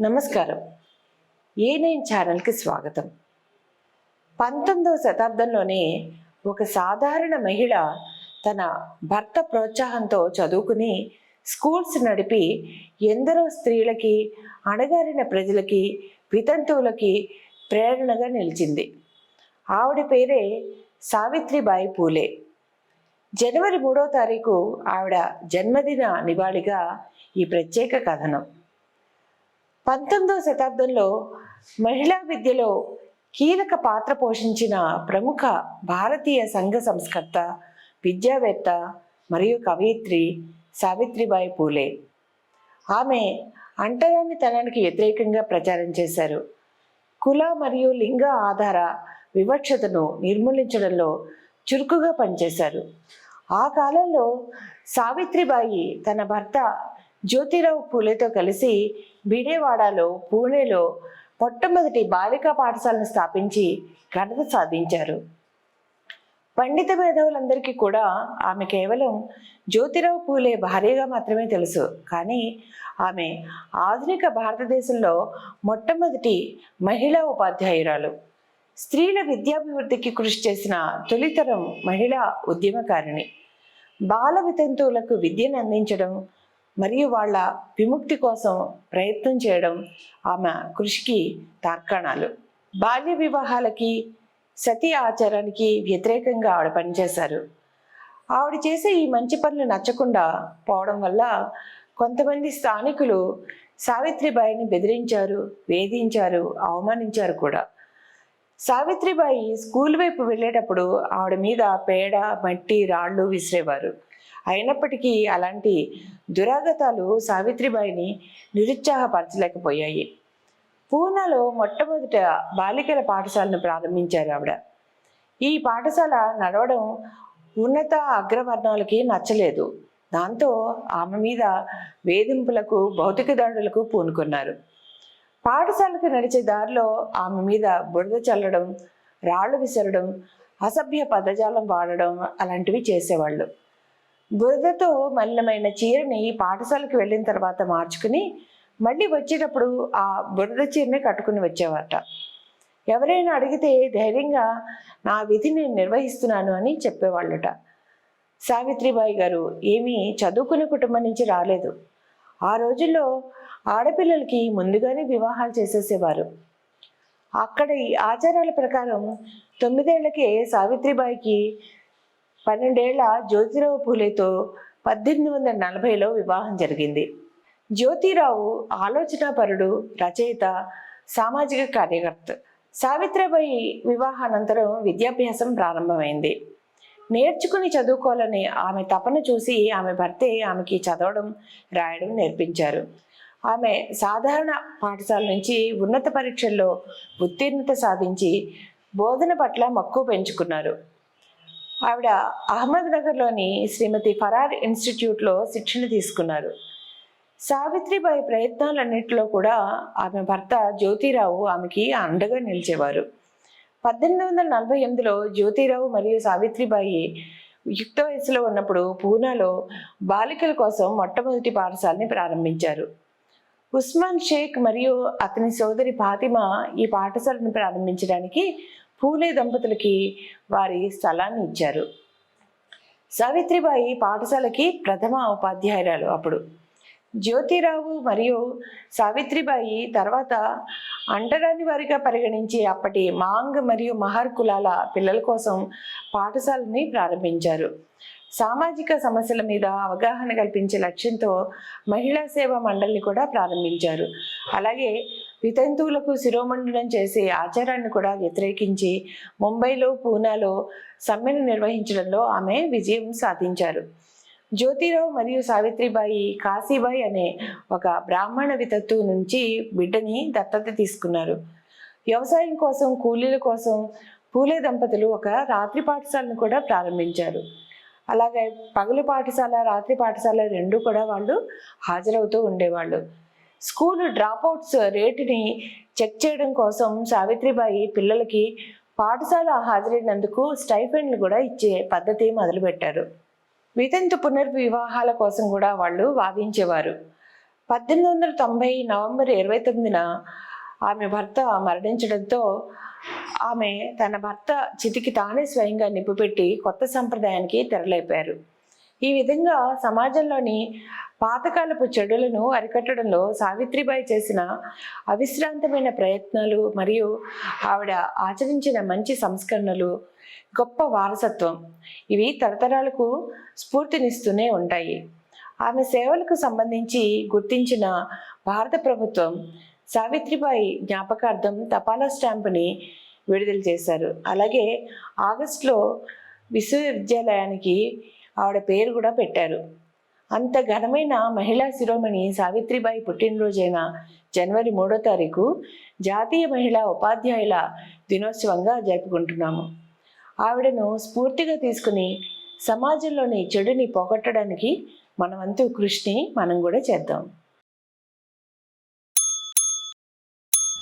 నమస్కారం. ఏ నైన్ ఛానల్కి స్వాగతం. పంతొమ్మిదవ శతాబ్దంలోనే ఒక సాధారణ మహిళ తన భర్త ప్రోత్సాహంతో చదువుకుని స్కూల్స్ నడిపి ఎందరో స్త్రీలకి అణగారిన ప్రజలకి వితంతువులకి ప్రేరణగా నిలిచింది. ఆవిడ పేరే సావిత్రిబాయి పూలే. జనవరి మూడో తారీఖు ఆవిడ జన్మదిన నివాళిగా ఈ ప్రత్యేక కథనం. పంతొమ్మిదవ శతాబ్దంలో మహిళా విద్యలో కీలక పాత్ర పోషించిన ప్రముఖ భారతీయ సంఘ సంస్కర్త విద్యావేత్త మరియు కవయిత్రి సావిత్రిబాయి పూలే. ఆమె అంటరానితనానికి వ్యతిరేకంగా ప్రచారం చేశారు. కుల మరియు లింగ ఆధార వివక్షతను నిర్మూలించడంలో చురుకుగా పనిచేశారు. ఆ కాలంలో సావిత్రిబాయి తన భర్త జ్యోతిరావు పూలేతో కలిసి బిడేవాడలో పూణేలో మొట్టమొదటి బాలికా పాఠశాలను స్థాపించి ఘనత సాధించారు. పండిత మేధావులందరికీ కూడా ఆమె కేవలం జ్యోతిరావు పూలే భార్యగా మాత్రమే తెలుసు. కానీ ఆమె ఆధునిక భారతదేశంలో మొట్టమొదటి మహిళా ఉపాధ్యాయురాలు. స్త్రీల విద్యాభివృద్ధికి కృషి చేసిన తొలితరం మహిళా ఉద్యమకారిణి. బాల వితంతువులకు విద్యను అందించడం మరియు వాళ్ళ విముక్తి కోసం ప్రయత్నం చేయడం ఆమె కృషికి తార్కాణాలు. బాల్య వివాహాలకి సతీ ఆచారానికి వ్యతిరేకంగా ఆవిడ పనిచేశారు. ఆవిడ చేసే ఈ మంచి పనులు నచ్చకుండా పోవడం వల్ల కొంతమంది స్థానికులు సావిత్రిబాయిని బెదిరించారు వేధించారు అవమానించారు కూడా. సావిత్రిబాయి స్కూల్ వైపు వెళ్ళేటప్పుడు ఆవిడ మీద పేడ మట్టి రాళ్ళు విసిరేవారు. అయినప్పటికీ అలాంటి దురాగతాలు సావిత్రిబాయిని నిరుత్సాహపరచలేకపోయాయి. పూనాలో మొట్టమొదట బాలికల పాఠశాలను ప్రారంభించారు ఆవిడ. ఈ పాఠశాల నడవడం ఉన్నత అగ్రవర్ణాలకి నచ్చలేదు. దాంతో ఆమె మీద వేధింపులకు భౌతిక దాడులకు పూనుకున్నారు. పాఠశాలకు నడిచే దారిలో ఆమె మీద బురద చల్లడం రాళ్ళు విసరడం అసభ్య పదజాలం వాడడం అలాంటివి చేసేవాళ్ళు. బురదతో మలినమైన చీరని పాఠశాలకు వెళ్ళిన తర్వాత మార్చుకుని మళ్ళీ వచ్చేటప్పుడు ఆ బురద చీరని కట్టుకుని వచ్చేవారట. ఎవరైనా అడిగితే ధైర్యంగా నా విధి నేను నిర్వహిస్తున్నాను అని చెప్పేవాళ్ళట. సావిత్రిబాయి గారు ఏమీ చదువుకునే కుటుంబం నుంచి రాలేదు. ఆ రోజుల్లో ఆడపిల్లలకి ముందుగానే వివాహాలు చేసేసేవారు. అక్కడ ఈ ఆచారాల ప్రకారం తొమ్మిదేళ్ళకే సావిత్రిబాయికి పన్నెండేళ్ళ జ్యోతిరావు పూలేతో పద్దెనిమిది వందల నలభైలో వివాహం జరిగింది. జ్యోతిరావు ఆలోచనాపరుడు రచయిత సామాజిక కార్యకర్త. సావిత్రిబాయి వివాహానంతరం విద్యాభ్యాసం ప్రారంభమైంది. నేర్చుకుని చదువుకోవాలని ఆమె తపన చూసి ఆమె భర్తే ఆమెకి చదవడం రాయడం నేర్పించారు. ఆమె సాధారణ పాఠశాల నుంచి ఉన్నత పరీక్షల్లో ఉత్తీర్ణత సాధించి బోధన పట్ల మక్కువ పెంచుకున్నారు. ఆవిడ అహ్మద్నగర్లోని శ్రీమతి ఫరార్ ఇన్స్టిట్యూట్లో శిక్షణ తీసుకున్నారు. సావిత్రిబాయి ప్రయత్నాలన్నింటిలో కూడా ఆమె భర్త జ్యోతిరావు ఆమెకి అండగా నిలిచేవారు. పద్దెనిమిది వందల నలభై ఎనిమిదిలో జ్యోతిరావు మరియు సావిత్రిబాయి యుక్త వయసులో ఉన్నప్పుడు పూనాలో బాలికల కోసం మొట్టమొదటి పాఠశాలని ప్రారంభించారు. ఉస్మాన్ షేక్ మరియు అతని సోదరి ఫాతిమా ఈ పాఠశాలను ప్రారంభించడానికి పూలే దంపతులకి వారి స్థలాన్ని ఇచ్చారు. సావిత్రిబాయి పాఠశాలకి ప్రథమ ఉపాధ్యాయురాలు అప్పుడు. జ్యోతిరావు మరియు సావిత్రిబాయి తర్వాత అంటరాని వారిగా పరిగణించి అప్పటి మాంగ్ మరియు మహర్ కులాల పిల్లల కోసం పాఠశాలని ప్రారంభించారు. సామాజిక సమస్యల మీద అవగాహన కల్పించే లక్ష్యంతో మహిళా సేవా మండలిని కూడా ప్రారంభించారు. అలాగే వితంతువులకు శిరోమండనం చేసే ఆచారాన్ని కూడా వ్యతిరేకించి ముంబైలో పూనాలో సమ్మెను నిర్వహించడంలో ఆమె విజయం సాధించారు. జ్యోతిరావు మరియు సావిత్రిబాయి కాశీబాయి అనే ఒక బ్రాహ్మణ వితత్తు నుంచి బిడ్డని దత్తత తీసుకున్నారు. వ్యవసాయం కోసం కూలీల కోసం పూలే దంపతులు ఒక రాత్రి పాఠశాలను కూడా ప్రారంభించారు. అలాగే పగలు పాఠశాల రాత్రి పాఠశాల రెండు కూడా వాళ్ళు హాజరవుతూ ఉండేవాళ్ళు. స్కూల్ డ్రాప్అవుట్స్ రేటుని చెక్ చేయడం కోసం సావిత్రిబాయి పిల్లలకి పాఠశాల హాజరైనందుకు స్టైఫెండ్లు కూడా ఇచ్చే పద్ధతి మొదలుపెట్టారు. వితంతు పునర్వివాహాల కోసం కూడా వాళ్ళు వాదించేవారు. పద్దెనిమిది వందల తొంభై నవంబర్ ఇరవై తొమ్మిదిన ఆమె భర్త మరణించడంతో ఆమె తన భర్త చితికి తానే స్వయంగా నిప్పుపెట్టి కొత్త సంప్రదాయానికి తెరలేపారు. ఈ విధంగా సమాజంలోని పాతకాలపు చెడులను అరికట్టడంలో సావిత్రిబాయి చేసిన అవిశ్రాంతమైన ప్రయత్నాలు మరియు ఆవిడ ఆచరించిన మంచి సంస్కరణలు గొప్ప వారసత్వం. ఇవి తరతరాలకు స్ఫూర్తినిస్తూనే ఉంటాయి. ఆమె సేవలకు సంబంధించి గుర్తించిన భారత ప్రభుత్వం సావిత్రిబాయి జ్ఞాపకార్థం తపాలా స్టాంపుని విడుదల చేశారు. అలాగే ఆగస్టులో విశ్వవిద్యాలయానికి ఆవిడ పేరు కూడా పెట్టారు. అంత ఘనమైన మహిళా శిరోమణి సావిత్రిబాయి పుట్టినరోజైన జనవరి మూడో తారీఖు జాతీయ మహిళా ఉపాధ్యాయుల దినోత్సవంగా జరుపుకుంటున్నాము. ఆవిడను స్ఫూర్తిగా తీసుకుని సమాజంలోని చెడుని పోగొట్టడానికి మనవంతు కృషిని మనం కూడా చేద్దాం.